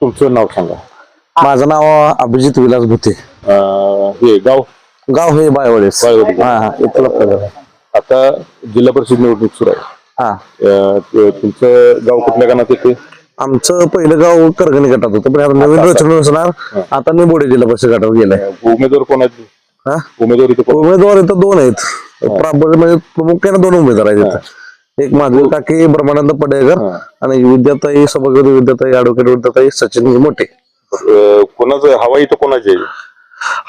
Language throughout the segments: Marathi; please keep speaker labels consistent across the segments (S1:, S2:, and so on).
S1: तुमचं नाव सांगा.
S2: माझं नाव अभिजित विलास भुते.
S1: अं, हे गाव?
S2: गाव हे
S1: बायवडे.
S2: हा हा इथलं.
S1: आता जिल्हा परिषद निवडणूक सुरू आहे.
S2: हा.
S1: अं, ते- तुमचं गाव कुठल्या गावात येते?
S2: आमचं पहिलं गाव करगणी गटात होतं पण आता नवीन रचना असणार आता निबोडे जिल्हा परिषद गटात गेलाय.
S1: उमेदवार कोणाचे
S2: हा?
S1: उमेदवार इथे कोण?
S2: उमेदवार इथं दोन आहेत. प्राब- म्हणजे प्रमुख्याने दोन उमेदवार आहेत इथं. एक माधवी काकी ब्रह्मानंद पडेकर आणि विद्याताई सभागृह विद्याताई ऍडव्होकेट विद्याताई सचिन मोठे
S1: अं, कोणाचं हवा इथं कोणाची आहे?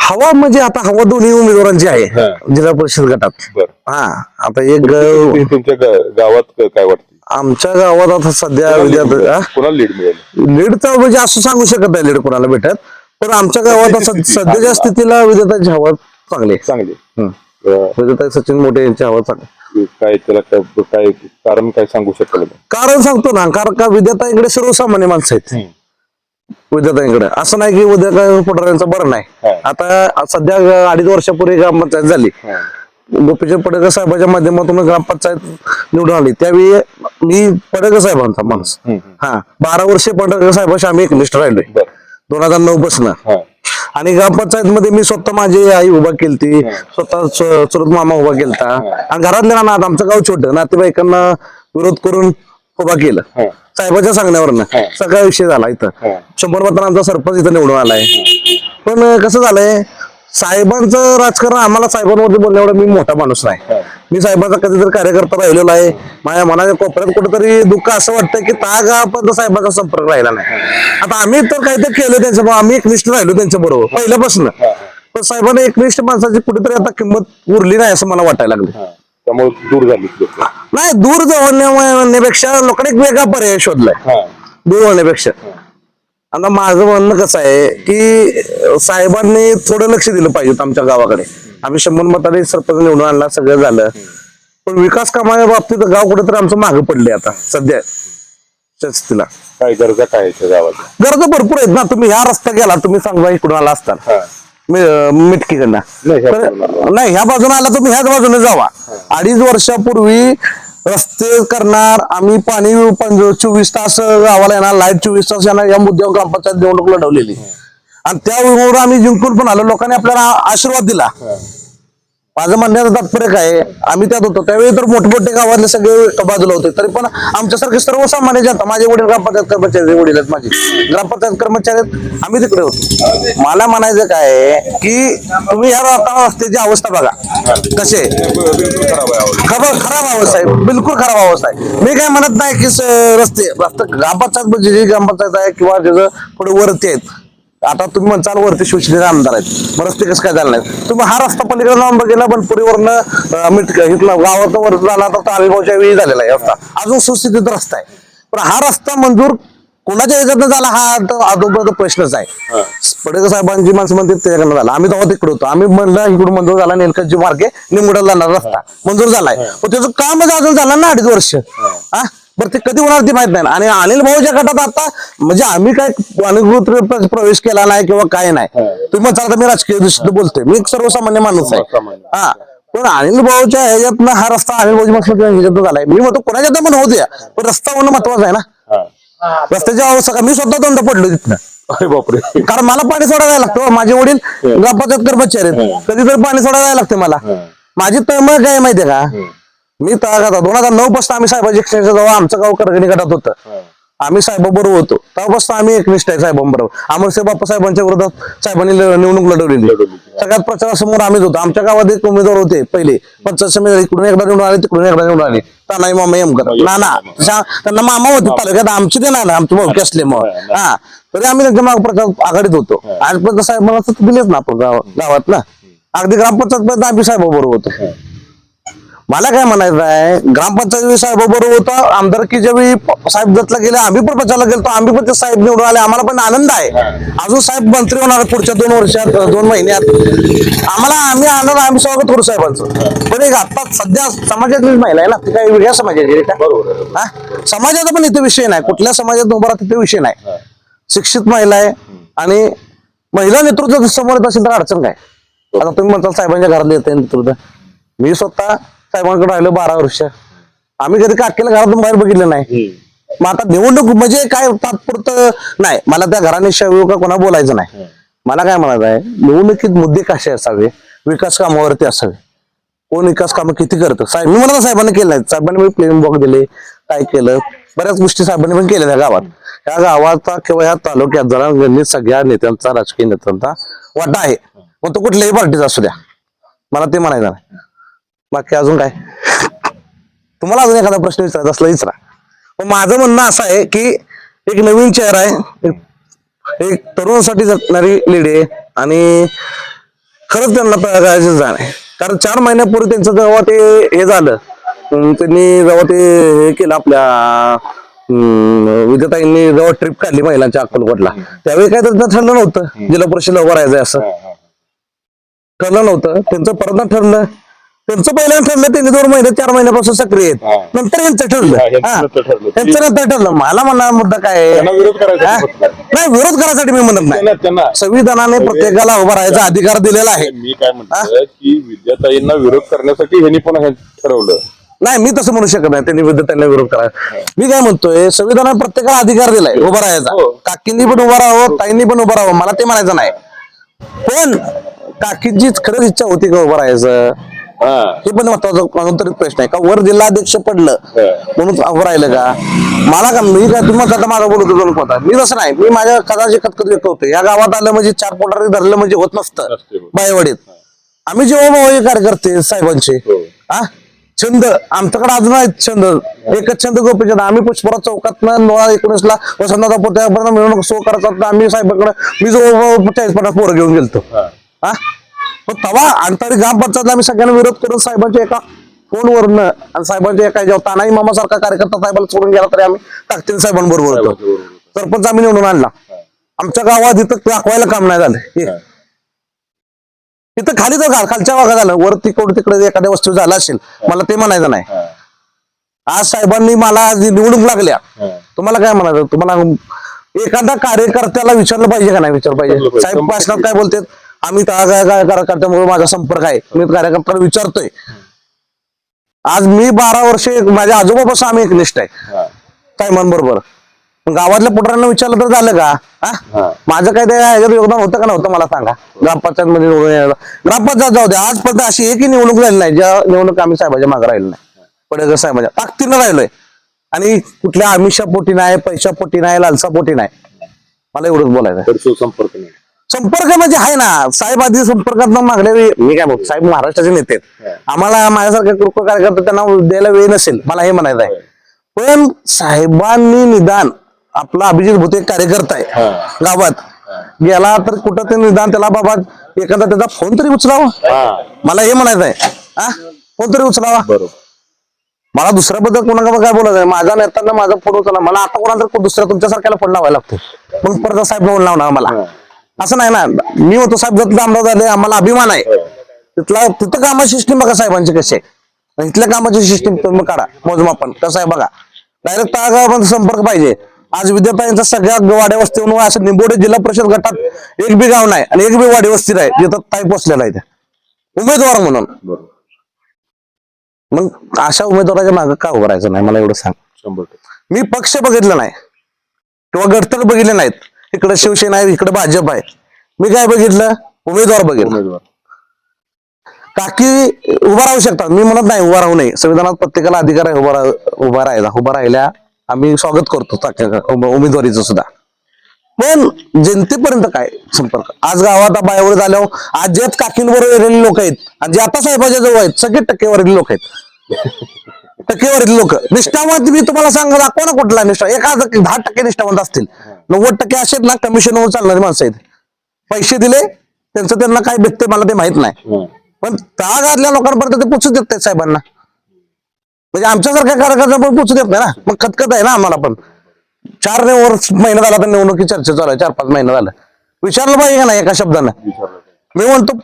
S2: हवा म्हणजे आता हवा दोन्ही उमेदवारांची आहे
S1: हा.
S2: जिल्हा परिषद गटात.
S1: बर.
S2: हा आता एक ग-
S1: ते तुमच्या गा- गावात क- काय वाटतं
S2: आमच्या गावात आता सध्या विद्यार्थी हा?
S1: कोणाला लीड मिळेल?
S2: लीड तर म्हणजे असं सांगू शकत नाही लीड कोणाला भेटत पण आमच्या गावात आता सध्याच्या स्थितीला विजेताची हवा चांगली आहे.
S1: चांगली
S2: हम्म.
S1: अं,
S2: विजेताई सचिन मोठे यांची हवा चांगली
S1: काय त्याला काय काय कारण काय सांगू शकाल का?
S2: कारण सांगतो ना कारण का विद्याताईकडे सर्वसामान्य माणसं आहेत. विद्याताईकडे असं नाही की उद्या काय बरं नाही.
S1: हा.
S2: आता सध्या अडीच वर्षापूर्वी ग्रामपंचायत झाली.
S1: हा.
S2: गोपीचंद पडळकर साहेबाच्या माध्यमातून ग्रामपंचायत निवडून आली. त्यावेळी मी पडळकर साहेबांचा माणूस.
S1: हम्म.
S2: हा. बारा वर्षे पडळकर साहेबाशी आम्ही एकनिष्ठ राहिलोय.
S1: बर.
S2: दोन हजार नऊ पासून.
S1: हा.
S2: आणि ग्रामपंचायत मध्ये मी स्वतः माझी आई उभा केलती स्वतः चुलत मामा उभा केलता. आणि घरातल्या ना आमचं गाव छोटं नातेवाईकांना विरोध करून उभा केलं. साहेबाच्या सांगण्यावरनं सगळा विषय झाला इथं. शंभर मतांना आमचा सरपंच इथं निवडून आलाय. पण कसं झालंय साहेबांचं राजकारण आम्हाला साहेबांवरती बोलण्यावर मी मोठा माणूस नाही. मी साहेबांचा कधीतरी कार्यकर्ता राहिलेला आहे माझ्या मनाच्या कोपऱ्यात कुठेतरी दुःख असं वाटतं की ता पण साहेबांचा संपर्क राहिला नाही. आता आम्ही तर काहीतरी केलं त्यांच्या आम्ही एकनिष्ठ राहिलो त्यांच्या बरोबर पहिल्यापासून. पण साहेबांना एकनिष्ठ माणसाची कुठेतरी आता किंमत उरली नाही असं मला वाटायला लागलं.
S1: त्यामुळे दूर झाली
S2: नाही दूर जाण्यापेक्षा लोकांनी एक वेगळा पर्याय शोधलाय. दूर होण्यापेक्षा. आता माझं म्हणणं कसं आहे की साहेबांनी थोडं लक्ष दिलं पाहिजे आमच्या गावाकडे. आम्ही शंभर मताने सरपंच निवडून आणला सगळं झालं. पण विकास कामाच्या बाबतीत गाव कुठेतरी आमचं मागं पडले आता सध्या. स्थितीला
S1: काय गरजा काय आहेत त्या गावात?
S2: गरजा भरपूर आहेत ना तुम्ही ह्या रस्ता गेला तुम्ही सांगा इकडून आला असताना.
S1: हा.
S2: मी- अं, मिटकीकडनं.
S1: नाही, ह्या बाजूला आला.
S2: नाही ह्या बाजूने आला तुम्ही ह्याच बाजूने जावा. अडीच वर्षापूर्वी रस्ते करणार आम्ही पाणी पंज- चोवीस तास गावाला येणार लाइट चोवीस तास येणार या मुद्द्यावर ग्रामपंचायत निवडणूक लढवलेली. आणि त्यावर आम्ही जिंकून पण आलो. लोकांनी आपल्याला आशीर्वाद दिला. माझं म्हणण्याचं तात्पर्य काय आहे? आम्ही त्यात होतो. त्यावेळी तर मोठमोठे गावातले सगळे बाजूला होते. तरी पण आमच्यासारखे सर्वसामान्य जनता माझे वडील ग्रामपंचायत कर्मचारी वडील आहेत माझे. ग्रामपंचायत कर्मचारी आहेत आम्ही तिकडे होतो. मला म्हणायचं काय की तुम्ही ह्या आता रस्त्याची अवस्था बघा. कसे
S1: खराब
S2: खराब अवस्था आहे. बिलकुल खराब अवस्था आहे. मी काय म्हणत नाही की रस्ते रस्ते ग्रामपंचायत म्हणजे जी ग्रामपंचायत आहे किंवा ज्याचं पुढे वरती आहेत आता तुम्ही म्हणताल वरती शिवसेनेचे आमदार आहेत. मग रस्ते कसं काय झाले नाहीत? तुम्ही हा रस्ता पलीकडे जाऊन बघितला बनपुरीवरनं अं, मिट इथलं गावातनं वर झाला तर तालुगावच्या वेळी झालेला आहे रस्ता. अजून सुस्थितीत रस्ता आहे. पण हा रस्ता मंजूर कोणाच्या ह्याच्यातनं झाला हा तर अगोदर प्रश्नच आहे. पडेकर साहेबांची माणसं म्हणतात त्याच्याकडनं झाला. आम्ही तेव्हा तिकडे होतो. आम्ही म्हणलं इकडून मंजूर झाला नेलकंची मार्गे निमुडाला जाणार रस्ता. मंजूर झालाय. पण त्याचं कामच अजून झालं ना अडीच वर्ष. हा. बरं ते कधी होणार ते माहीत नाही. आणि अनिल भाऊच्या गटात आता म्हणजे आम्ही काय अनधिकृत प्र- प्रवेश केला नाही किंवा काय नाही. तुम्ही म्हणता मी राजकीय दृष्टीने बोलतोय. मी एक सर्वसामान्य माणूस आहे. हा. पण अनिल भाऊच्या ह्याच्यातनं हा रस्ता अनिल भाऊची माणसं ह्याच्यातनं झालाय. मी म्हणतो कोणाच्या पण होऊ द्या. पण रस्ता होणं महत्वाचं आहे ना.
S1: हा.
S2: रस्त्याची अवस्था मी स्वतः दोनदा पडलो तिथनं.
S1: अरे बापरे.
S2: कारण मला पाणी सोडायला लागतं. माझे वडील ग्रामपंचायत कर्मचारी आहेत. कधीतरी पाणी सोडायला लागते मला. माझी तळमळ काय आहे माहितीये का? मी तळागात दोन हजार नऊ पासून आम्ही साहेबाची एक्सचेंजच्या जवळ. आमचं गाव करगणी गटात होतं. आम्ही साहेबाबरोबर होतो. तेव्हापासून आम्ही एकनिष्ठ आहे साहेबांबरोबर अमरसिंह बाप्पा साहेबांच्या विरोधात साहेबांनी निवडणूक लढवलेली. सगळ्यात प्रचारासमोर आम्हीच होतो. आमच्या गावात एक उमेदवार होते पहिले. पंचायत समिती इकडून एकदा निवडून आले तिकडून एकदा निवडून आले. तानाई मामा एमकर नाना. त्यांना मामा होते तालुक्यात. आमची ते नाना आमची भाऊकी असल्यामुळे हा तरी आम्ही त्यांच्या मागे प्रचार आघाडीत होतो. आजपर्यंत साहेब मला असं दिलेच ना आपण गाव- गावात ना. अगदी ग्रामपंचायत पर्यंत आम्ही साहेबाबरोबर होतो. मला काय म्हणायचं आहे ग्रामपंचायत साहेबाबरोबर होतं आमदारकीच्या वेळी साहेब जतला गेले आम्ही पण प्रचारला गेलो आम्ही पण ते साहेब निवडून आले आम्हाला पण आनंद आहे. अजून साहेब मंत्री होणार पुढच्या दोन वर्षात दोन महिन्यात. आम्हाला आम्ही आनंद आम्ही स्वागत करू साहेबांचं. पण एक आता सध्या समाजातली महिला आहे ना ती काही वेगळ्या समाजाची हा? समाजाचा पण इथे विषय नाही. कुठल्या समाजात उभा राहतो तिथे विषय नाही. शिक्षित महिला आहे आणि महिला नेतृत्व समोर येत असेल तर अडचण काय? आता तुम्ही म्हणताल साहेबांच्या घरात येते नेतृत्व. मी स्वतः साहेबांकडे राहिलो बारा वर्ष. आम्ही कधी काकेला घरातून बाहेर बघितलं नाही. मग आता निवडणूक म्हणजे काय तात्पुरतं नाही. मला त्या घराने का कोणा बोलायचं नाही. मला काय म्हणायचं आहे निवडणुकीत मुद्दे कसे असावे? विकास कामावरती असावे. कोण विकास कामं किती करतं? साहेब मी म्हणत साहेबांनी केलं नाही. साहेबांनी मी प्लेन बॉक दिले काय केलं? बऱ्याच गोष्टी साहेबांनी पण केल्या त्या गावात. या गावाचा किंवा या तालुक्यात जरा सगळ्या नेत्यांचा राजकीय नेत्यांचा वाटा आहे. मग तो कुठल्याही पार्टीचा असू द्या. मला ते म्हणायचं नाही. बाकी अजून काय? तुम्हाला अजून एखादा प्रश्न विचारायचा असला विचारा. पण माझं म्हणणं असं आहे की एक नवीन चेहरा आहे एक- तरुणासाठी जगणारी लेडी आहे आणि खरंच त्यांना करायचं जाण आहे. कारण चार महिन्यापूर्वी त्यांचं जेव्हा ते हे झालं त्यांनी जेव्हा ते हे केलं आपल्या अं, विद्याताईंनी जेव्हा ट्रिप काढली महिलांच्या अक्कलकोटला त्यावेळी काय त्यांना ठरलं नव्हतं जिल्हा परिषदला उभं राहायचं असं. ठरलं नव्हतं. त्यांचं परत ठरलं. त्यांचं पहिल्यांदा ठरलं त्यांनी दोन महिने चार महिन्यापासून सक्रिय. आहेत नंतर यांचं ठरलं
S1: यांचं
S2: हा.
S1: नंतर ठरलं.
S2: यांचं नंतर ठरलं मला म्हणा मुद्दा काय आहे?
S1: त्यांना विरोध? करायचा.
S2: नाही विरोध करायसाठी मी म्हणत नाही
S1: त्यांना
S2: संविधानाने प्रत्येकाला उभा राहायचा अधिकार दिलेला आहे
S1: मी काय म्हणतो की विद्याताईंना विरोध करण्यासाठी ह्यांनी पण हे ठरवलं
S2: नाही मी तसं म्हणू शकत नाही त्यांनी विद्यार्थ्यांना विरोध करा मी काय म्हणतोय संविधानाने प्रत्येकाला अधिकार दिलाय उभा राहायचा
S1: हो.
S2: काकींनी पण उभा राहावं ताईंनी पण उभा राहावं मला ते म्हणायचं नाही पण काकींची खरंच इच्छा होती का उभं राहायचं
S1: हा.
S2: हे पण महत्त्वाचा कोणतरी प्रश्न आहे. का वर जिल्हाध्यक्ष पडलं
S1: हा.
S2: म्हणून राहिलं का? मला का मी काय तुम्ही आता माझा बोलत होतो नको होता मी तसं नाही. मी माझ्या कदाचित खतखत व्यक्त होतो या गावात आलं म्हणजे चार पोटारी धरलं म्हणजे होत नसतं. बायवाडीत. आम्ही जेव्हा भाऊ कार्यकर्ते साहेबांचे
S1: हो.
S2: हा? छंद. आमच्याकडे अजून आहेत छंद. एकच छंद गोपीचंद. आम्ही पुष्पराज चौकात नोळा एकोणीसला वसंतदादा पोत्यापर्यंत मिळून सो करायचा होता. आम्ही साहेबांकडे मी जो चाळीस पन्नास पोरं घेऊन गेलतो.
S1: हा.
S2: पण तेव्हा अंतरी ग्रामपंचायतला आम्ही सगळ्यांना विरोध करून साहेबांच्या एका फोनवरनं आणि साहेबांच्या एका जेव्हा तानाई मामा सारखा कार्यकर्ता साहेबाला सोडून गेला तरी आम्ही ताकदीन साहेबांबरोबर होतो. सरपंच आम्ही निवडून आणला. आमच्या गावात इथं दाखवायला काम नाही झालं. इथं खाली तर घाल खालच्या भागात झालं. वरती कोण तिकडे एखाद्या वस्तू झाला असेल मला ते म्हणायचं नाही. आज साहेबांनी मला जी निवडणूक लागल्या. तुम्हाला काय म्हणायचं? तुम्हाला एखाद्या कार्यकर्त्याला विचारलं पाहिजे का नाही? विचारलं पाहिजे. साहेब भाषणात काय बोलतात? आम्ही त्या काय काय कार्यकर्त्यामुळे माझा संपर्क आहे. मी कार्यकर्त्याला विचारतोय. आज मी बारा वर्षे माझ्या आजोबापासून आम्ही एकनिष्ठ आहे.
S1: हा.
S2: साहेबांबरोबर पण गावातल्या पुटरांना विचारलं तर झालं का? हा? माझं काय त्या ह्याच्यात योगदान होतं का नव्हतं मला सांगा? ग्रामपंचायत मध्ये ग्रामपंचायत जाऊ द्या. आजपर्यंत अशी एकही निवडणूक झाली नाही. ज्या निवडणूक आम्ही साहेबाच्या मागे राहिलो नाही. पडेकर साहेबाच्या. ताकदीनं राहिलोय. आणि कुठल्या आमिषा पोटी नाही पैशा पोटी नाही लालसा पोटी नाही. मला एवढंच बोलायचं
S1: संपर्क नाही.
S2: संपर्क म्हणजे आहे ना. साहेब आधी संपर्कात वेळी मी काय म्हणतो साहेब महाराष्ट्राचे नेते आहेत. आम्हाला माझ्यासारख्या किरकोळ कार्यकर्ते त्यांना द्यायला वेळ नसेल. मला हे म्हणायचं आहे. पण साहेबांनी निदान आपला अभिजित भुते कार्यकर्ता आहे. गावात. गेला तर कुठं ते निदान त्याला बाबा एखादा त्याचा फोन तरी उचलावा. मला हे म्हणायचं आहे. हा? फोन तरी उचलावा.
S1: बरोबर.
S2: मला दुसऱ्याबद्दल कोणाकडे काय बोलायचं आहे? माझा नेत्यांना माझा फोन उचलला. मला आता कोणाला तर दुसऱ्या तुमच्यासारख्याला फोन लावायला लागतो मग परत साहेब फोन लावणार मला. असं नाही ना. मी होतो साहेब आमदार झाले आम्हाला अभिमान आहे. तिथला तिथं कामाची सिस्टीम बघा साहेबांची कशी आहे. इथल्या कामाची सिस्टीम तुम्ही काढा मोजमापन. कसं आहे बघा. डायरेक्ट तळागाळापर्यंत संपर्क पाहिजे. आज विद्यार्थ्यांचा सगळ्या वाड्या वस्तीवर असं निंबोडे जिल्हा परिषद गटात एक बी गाव नाही आणि एक बी वाडी वस्ती नाही. जिथं ताई पोचलेला आहे त्या. उमेदवार म्हणून. मग अशा उमेदवाराच्या मागे का उभं राहायचं नाही? मला एवढं सांग. मी पक्ष बघितलं नाही. किंवा गडतळ बघितले नाहीत. इकडे शिवसेना आहे इकडे भाजप आहे. मी काय बघितलं? उमेदवार बघितलं. काकी उभा राहू शकतात मी म्हणत नाही उभा राहू नये. संविधानात प्रत्येकाला अधिकार आहे उभा राह- उभा राहायला. उभा राहिल्या आम्ही स्वागत करतो उमेदवारीचं सुद्धा. पण जनतेपर्यंत काय संपर्क? आज गावात बायावर झाल्यावर आज जे येलेले लोक आहेत आणि जे आता साहेबाच्या जवळ आहेत सगळे टक्केवारीतले लोक आहेत. टक्केवारीतले लोक. निष्ठावंत मी तुम्हाला सांगा दाखवा ना कुठला निष्ठा? एका दहा टक्के निष्ठावंत असतील. नव्वद टक्के असेच ना कमिशनवर चालणारी माणसं आहेत. पैसे दिले त्यांचं त्यांना काय भेटते मला ते माहीत नाही. पण तळागाळातल्या लोकांपर्यंत ते पोचू देत नाहीत साहेबांना. म्हणजे आमच्यासारख्या कार्यकर्त्यांना पण पोचू देत नाही ना. मग खतखत आहे ना आम्हाला पण. चार ने वर्ष महिना झाला तर निवडणुकी चर्चा चालू आहे. चार पाच महिने झालं. विचारलं पाहिजे का नाही एका शब्दानं? मी म्हणतो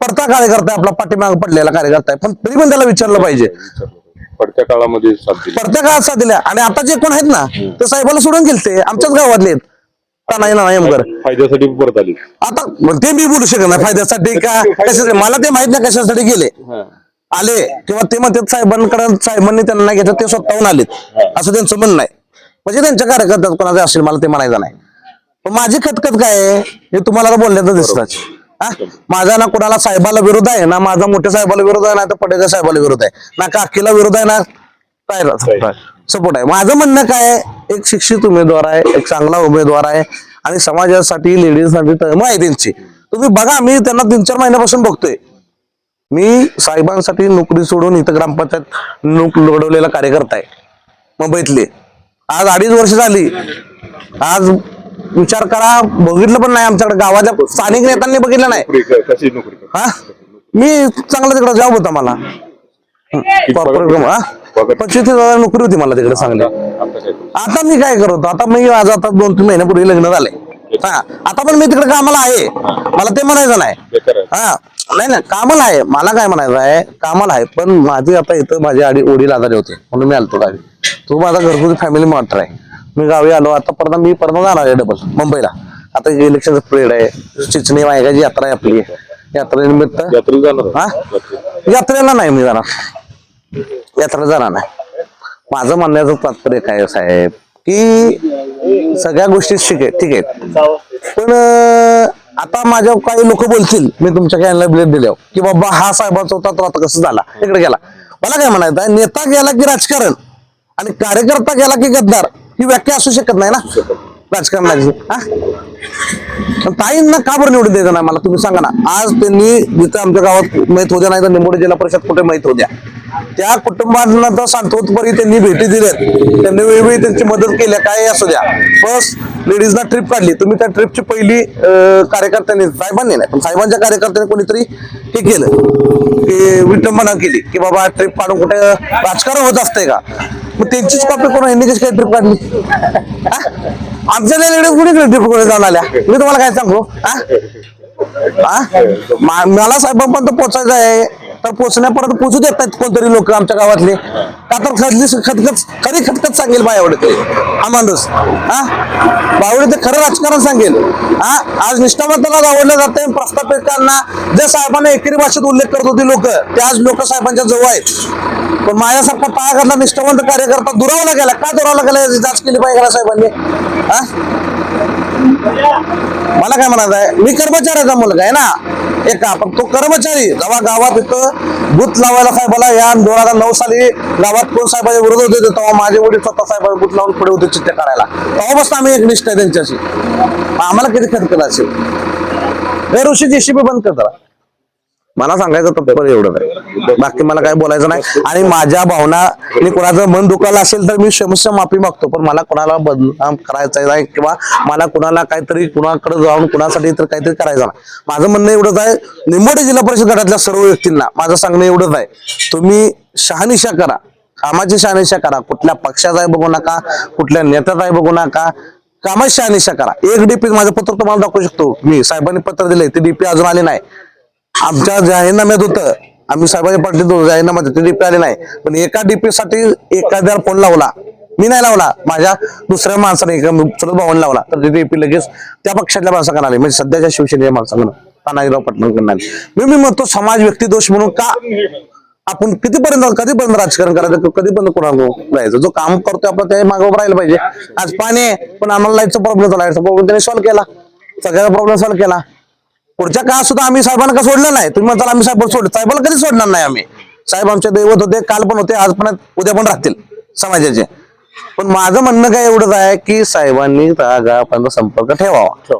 S2: पडता कार्यकर्ता आहे, आपला पाठीमाग पडलेला कार्यकर्ता आहे. पण तरी पण त्याला विचारलं पाहिजे.
S1: पडत्या काळामध्ये साथ दिली.
S2: पडत्या काळात साथ दिल्या. आणि आता जे कोण आहेत ना ते साहेबाला सोडून गेलते. आमच्याच गावातले आहेत. का नाही ना एमकर
S1: फायद्यासाठी परत आली.
S2: आता मग ते मी बोलू शकत नाही. फायद्यासाठी का? कशासाठी? मला ते माहीत नाही कशासाठी गेले.
S1: हा.
S2: आले किंवा ते म्हणतात साहेबांकडे साहेबांनी त्यांना नाही घेतलं ते स्वतःहून आलेत. असं त्यांचं म्हणणं आहे. म्हणजे त्यांच्या कार्यकर्त्यात कोणाचं असेल मला ते म्हणायचं नाही. पण माझी खतखत काय आहे हे तुम्हाला बोलण्याचं दिसतच हा? माझा ना कोणाला साहेबाला विरोध आहे ना माझा मोठ्या साहेबाला विरोध आहे ना तर पटेकर साहेबाला विरोध आहे. ना काकीला विरोध आहे ना काय सपोर्ट आहे. माझं म्हणणं काय एक शिक्षित उमेदवार आहे एक चांगला उमेदवार आहे आणि समाजासाठी लेडीजसाठी तळमळ आहे त्यांची. तुम्ही बघा मी त्यांना तीन चार महिन्यापासून बघतोय. मी साहेबांसाठी नोकरी सोडून इथं ग्रामपंचायत नोक लढवलेला कार्यकर्ता आहे. मुंबईतले. आज अडीच वर्ष झाली. आज विचार करा. बघितलं पण नाही आमच्याकडे. गावाच्या स्थानिक नेत्यांनी बघितलं नाही.
S1: नोकरी क- कशी नोकरी करता?
S2: हा? मी चांगला तिकडे जॉब होता मला. कॉर्पोरेट हा पंचवीस तीस हजार नोकरी होती मला तिकडे चांगली
S1: आता काय करू?
S2: आता मी काय करतो? आता मी आज आता दोन तीन महिन्यापूर्वी लग्न झाले. हा आता पण मी तिकडे कामाला आहे. मला ते म्हणायचं नाही.
S1: बेकार आहे.
S2: हा नाही नाही कामाला आहे. मला काय म्हणायचं आहे? कामाला आहे पण माझी आता इथं माझे आडी वडील आजारी होते. म्हणून मी आलतो गावी. तो माझा घरगुती फॅमिली मॉटर आहे. मी गावी आलो. आता परत मी परत जाणार आहे डबल मुंबईला. आता इलेक्शन पिरियड आहे. चिचणी वायगाची यात्रा आहे आपली. यात्रेनिमित्त हा
S1: आहे? यात्रेला.
S2: नाही मी जाणार. यात्रेला जाणार नाही. माझं म्हणण्याचं तात्पर्य काय आहे, साहेब? की सगळ्या गोष्टी ठीक आहे ठीक आहेत. पण आता माझ्या काही लोक बोलतील. मी तुमच्या कॅनला ब्लेड दिल्यावर. की बाबा हा साहेबाचा होता तो आता कसं झाला? इकडे गेला. मला काय म्हणायचं आहे, नेता गेला की राजकारण. आणि कार्यकर्ता गेला की गद्दार. ही व्याख्या असू शकत नाही ना? राजकारणाची हा? पण ताईंना का बरं निवडून द्यायचं नाही मला तुम्ही सांगा ना. आज त्यांनी जिथं आमच्या गावात माहीत होत्या नाही तर निंबोडे जिल्हा परिषद कुठे माहीत होत्या त्या कुटुंबांना तर सांत्वतपरी त्यांनी भेटी दिल्यात. त्यांनी वेळोवेळी त्यांची मदत केल्या काय असू द्या. फर्स्ट लेडीजना ट्रिप काढली. तुम्ही त्या ट्रिपची पहिली कार्यकर्त्यांनी साहेबांनी नाही पण साहेबांच्या कार्यकर्त्यांनी कोणीतरी हे केलं. की विटंबना केली की बाबा ट्रिप काढून कुठे राजकारण होत असतंय का? मग त्यांचीच कॉपी करून यांनी कशी काय ट्रिप काढली आमच्या लेडीज कुणी ट्रिपकडे जाऊन आल्या? मी तुम्हाला काय सांगू? हा? मला साहेबांपर्यंत पोचायचं आहे. तर पोचण्यापर्यंत पोचू देत नाहीत कोणतरी लोक आमच्या गावातले. का तर खतली खतखत खरी खतखत सांगेल बायावडे ते. हा माणूस. हा? बावडे ते खरं राजकारण सांगेल. हा? आज निष्ठावंताला आवडलं जाते प्रस्थापितांना जे साहेबांना एकेरी भाषेत उल्लेख करत होती लोक ते आज लोक साहेबांच्या जवळ आहेत. पण माझ्यासारखा पायाकडला निष्ठावंत कार्यकर्ता दुरावला गेला का दुरावला गेला याची जाच केली पाहिजे साहेबांनी? हा? मला काय म्हणायचं आहे? मी कर्मचाऱ्याचा मुलगा? आहे ना? एका पण तो कर्मचारी जेव्हा गावात इथं बूथ लावायला साहेबाला या दोन हजार नऊ साली गावात कोण साहेबाच्या विरोध होते तेव्हा माझे वडील स्वतः साहेब बूथ लावून पुढे होते चित्ते काढायला. तेव्हापासून आम्ही एक निष्ठा त्यांच्याशी. आम्हाला किती खर्च करायचे ऋषी बंद कर जरा. मला सांगायचं तत्पर एवढं बाकी मला काय बोलायचं नाही. आणि माझ्या भावना मी कोणाचं मन दुखायला असेल तर मी क्षमश माफी मागतो. पण मला कोणाला बदनाम करायचं नाही किंवा मला कुणाला काहीतरी कुणाकडे जाऊन कुणासाठी तर काहीतरी करायचं नाही. माझं म्हणणं एवढंच आहे. निंबोडे जिल्हा परिषद गटातल्या सर्व व्यक्तींना माझं सांगणं एवढंच आहे. तुम्ही शहानिशा करा. कामाची शहानिशा करा. कुठल्या पक्षाचा आहे बघू नका. कुठल्या नेत्याचा आहे बघू नका. कामाची शहानिशा करा. एक डीपी माझं पत्र तुम्हाला दाखवू शकतो. मी साहेबांनी पत्र दिले ते डीपी अजून आले नाही. आमच्या जाहीरनाम्यात होतं. आम्ही साहेबांच्या पार्टीत होतो जाहीरनाम्यात ते डीपी आले नाही. पण एका डीपी साठी एखाद्याला फोन लावला मी नाही लावला माझ्या दुसऱ्या माणसाने एका चुलत भावाने लावला तर ते डीपी लगेच त्या पक्षातल्या माणसाकडे आले म्हणजे सध्याच्या शिवसेनेच्या माणसाकडून तानाजीराव पाटलांकडून आले मी मी म्हणतो समाज व्यक्ती दोष म्हणून का आपण कितीपर्यंत कधीपर्यंत राजकारण करायचं कधीपर्यंत कोणाला जायचं जो काम करतोय आपण त्या मागे राहिलं पाहिजे. आज पाणी आहे पण आम्हाला लाईटचा प्रॉब्लेम झाला. लाईटचा प्रॉब्लेम त्याने सॉल्व्ह केला. सगळ्याचा प्रॉब्लेम सॉल्व्ह केला. पुढच्या काळात सुद्धा आम्ही साहेबांना का सोडलं नाही. तुम्ही म्हणताल आम्ही साहेब सोड साहेबाला कधी सोडणार नाही आम्ही? साहेब आमचे दैवत होते काल पण होते आज पण उद्या पण राहतील समाजाचे. पण माझं म्हणणं काय एवढंच आहे की साहेबांनी रागापर्यंत संपर्क ठेवावा.